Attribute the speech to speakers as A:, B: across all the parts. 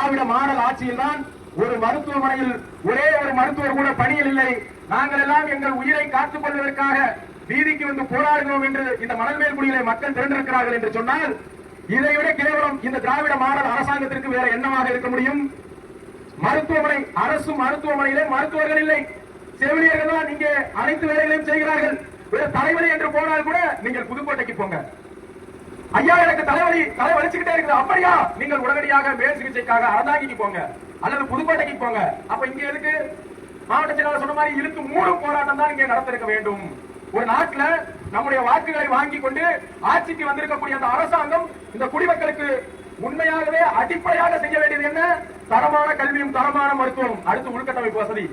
A: திராவிட model ஆட்சியில் தான் ஒரு மருத்துவமனையில் ஒரே ஒரு மருத்துவர் கூட பணியில் இல்லை. நாங்கள் எல்லாம் எங்கள் உயிரை காத்துக் கொள்வதற்காக வீதிக்கு வந்து போராடுகிறோம் என்று இந்த மணல்மேல் குடியிலே மக்கள் திரண்டிருக்கிறார்கள் என்று சொன்னால் இதைவிட கேவலம் இந்த திராவிட மாடல் அரசாங்கத்திற்கு வேற என்னவாக இருக்க முடியும்? மருத்துவமனை அரசு மருத்துவமனையிலே மருத்துவர்கள் இல்லை. செவிலியர்கள் தான் இங்கே அனைத்து வேலைகளையும் செய்கிறார்கள். ஒரு தலைவலி என்று போனால் கூட நீங்கள் புதுக்கோட்டைக்கு போங்க. ஐயா எனக்கு தலைவலி தலை வலிச்சுக்கிட்டே இருக்குது. அப்படியா? நீங்கள் உடனடியாக மேல் சிகிச்சைக்காக அறந்தாங்கிக்கு போங்க. அல்லது புதுக்கோட்டைக்கு போங்க. அப்ப இங்க எதுக்கு? மாவட்ட செயலாளர் சொன்ன மாதிரி இழுத்து மூடும் போராட்டம் தான் இங்கே நடத்திருக்க வேண்டும். ஒரு நாட்டுல நம்முடைய வாக்குகளை வாங்கி கொண்டு ஆட்சிக்கு வந்திருக்கக்கூடிய அந்த அரசாங்கம் இந்த குடிமக்களுக்கு உண்மையாகவே அடிப்படையாக செய்ய வேண்டியது என்ன? தரமான கல்வியும் தரமான மருத்துவம். அடுத்து உள்கட்டமைப்பு வசதி.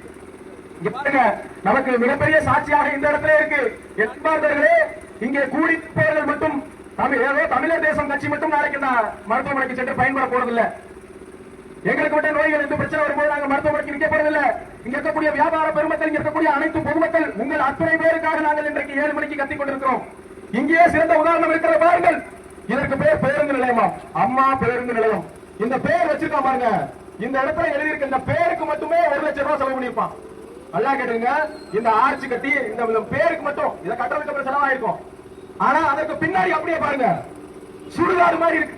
A: பாருங்க நமக்கு மிகப்பெரிய சாட்சியாக இந்த இடத்துல இருக்கு. எண்பாளர்களே இங்கே கூடி போர்கள் மட்டும் தமிழ் ஏதோ தமிழர் தேசம் கட்சி மட்டும் நாளைக்கு நான் மருத்துவமனைக்கு சென்று பயன்பட போறதில்ல. எங்களுக்கு மட்டும் நோய்கள் எந்த பிரச்சனை வரும்போது நாங்க மருத்துவமனைக்கு நிக்க போறதில்ல. இங்க இருக்கக்கூடிய வியாபார பெருமக்கள் இங்க இருக்கக்கூடிய அனைத்து பொதுமக்கள் உங்கள் அத்தனை பேருக்காக நாங்கள் இன்றைக்கு ஏழு மணிக்கு கத்திக் கொண்டிருக்கிறோம். இங்கேயே சிறந்த உதாரணம் இருக்கிற பாருங்கள். இதற்கு பேர் பேருந்து நிலையமா? அம்மா பேருந்து நிலையம். இந்த பேர் வச்சிருக்கா பாருங்க. இந்த இடத்துல எழுதியிருக்க இந்த பேருக்கு மட்டுமே ஒரு லட்சம் ரூபாய் செலவு பண்ணிருப்பான் நல்லா கேட்டுங்க இந்த ஆர்ச்சி கட்டி இந்த இந்த பேருக்கு மட்டும் இதை கட்டுறதுக்கு அப்புறம் செலவாயிருக்கும். ஆனா அதற்கு பின்னாடி அப்படியே பாருங்க. சுடுகாடு மாதிரி இருக்கு.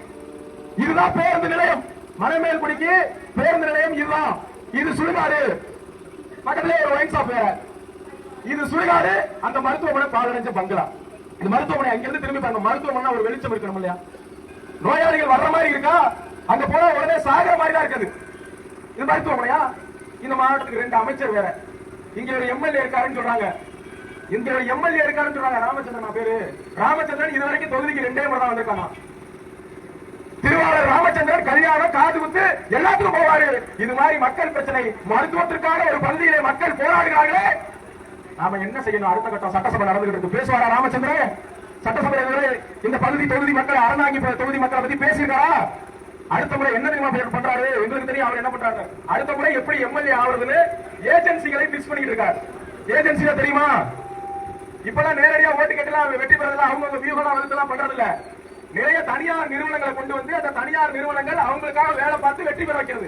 A: இதுதான் பேருந்து நிலையம். மணமேல்குடிக்கு பேருந்து நிலையம் இதுதான். இது சுடுகாடு. பக்கத்துல ஒரு ஒயின் ஷாப் வேற. இது சுடுகாடு அந்த மருத்துவமனை பாலடைஞ்ச பங்களா. இந்த மருத்துவமனை அங்கிருந்து திரும்பி பாருங்க. மருத்துவமனை ஒரு வெளிச்சம் இருக்கணும் இல்லையா? நோயாளிகள் வர்ற மாதிரி இருக்கா? அங்க போனா உடனே சாகிற மாதிரி தான் இருக்குது. இது மருத்துவமனையா? இந்த மாவட்டத்துக்கு ரெண்டு அமைச்சர் வேற. இங்க ஒரு எம்எல்ஏ இருக்காருன்னு சொல்றாங்க. இந்த எம்எல்ஏ இருக்காருன்னு சொல்றாங்க ராமச்சந்திரன் பேரு. ராமச்சந்திரன் இது வரைக்கும் தொகுதிக்கு ரெண்டே முறை தான் வந்திருக்காங்க திருவாரூர் ராமச்சந்திரன் கல்யாணம் காது குத்து எல்லாத்துக்கும் போவாரு. இது மாதிரி மக்கள் பிரச்சனை மருத்துவத்திற்கான ஒரு பகுதியிலே மக்கள் போராடுகிறார்களே. நாம என்ன செய்யணும்? அடுத்த கட்டம் சட்டசபை நடந்துகிட்டு இருக்கு. பேசுவாரா ராமச்சந்திரன்? சட்டசபை இந்த பகுதி தொகுதி மக்கள் அறந்தாங்கி தொகுதி மக்களை பத்தி பேசியிருக்காரா? அடுத்த முறை என்ன தெரியுமா பண்றாரு? எங்களுக்கு தெரியும் அவர் என்ன பண்றாரு? அடுத்த முறை எப்படி எம்எல்ஏ ஆகுறதுன்னு ஏஜென்சிகளை மிஸ் பண்ணிட்டு இருக்காரு. ஏஜென்சியா தெரியுமா? இப்பெல்லாம் நேரடியா ஓட்டு கேட்டலாம் வெற்றி பெறதெல்லாம் அவங்க வியூகலாம் வகுத்தெல்லாம் பண்றது இல்ல நிறைய தனியார் நிறுவனங்களை கொண்டு வந்து அந்த தனியார் நிறுவனங்கள் அவங்களுக்காக வேலை பார்த்து வெற்றி பெற வைக்கிறது.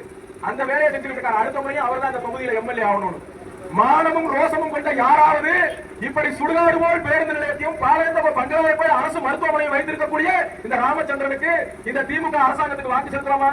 A: அந்த வேலையை செஞ்சுட்டு இருக்காரு அடுத்த முறையும் அவர் தான் அந்த தொகுதியில எம்எல்ஏ ஆகணும் மானமும் ரோசமும் கொண்ட யாராவது இப்படி சுடுகாடு போல் பேருந்து நிலையத்தையும் பாளையத்த பங்களாவை போய் அரசு மருத்துவமனையை வைத்திருக்கக்கூடிய இந்த ராமச்சந்திரனுக்கு இந்த திமுக அரசாங்கத்துக்கு வாக்கு செலுத்தலாமா?